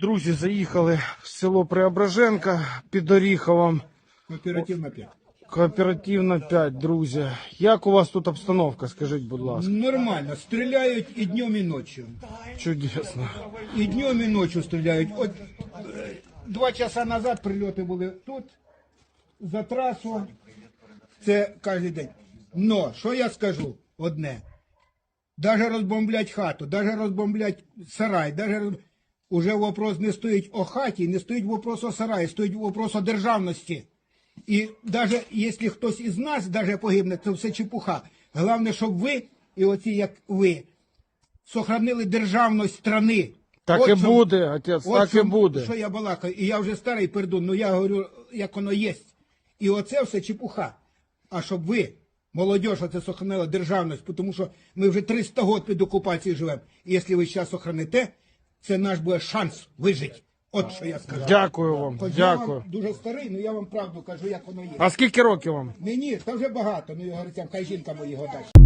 Друзі, заїхали в село Преображенка під Оріховом. Кооперативна 5. Кооперативна 5, друзі. Як у вас тут обстановка, скажіть, будь ласка. Нормально. Стріляють і днем, і ночі. Чудесно. І днем, і ночі стріляють. От е, два часа назад прильоти були тут, за трасу. Це кожен день. Но, що я скажу? Одне. Даже розбомблять хату, даже розбомблять сарай, даже роз... уже вопрос не стоїть о хаті, не стоїть вопрос о сараї, стоїть вопрос о державності. І навіть якщо хтось із нас даже погибне, це все чепуха. Головне, щоб ви, і оці як ви, сохранили державність страни. Так От і що- буде, отець, от так що- і буде. Що я балакаю, і я вже старий пердун, ну я говорю, як воно є. І оце все чепуха. А щоб ви, молодь, оце сохранила державність, тому що ми вже 300 років під окупацією живемо. І якщо ви зараз сохраните, це наш буде шанс вижити. От що я сказав. Дякую вам, Хоч я дякую. вам дуже старий, але я вам правду кажу, як воно є. А скільки років вам? Мені та вже багато, ну я говорю, хай жінка моєго дасть.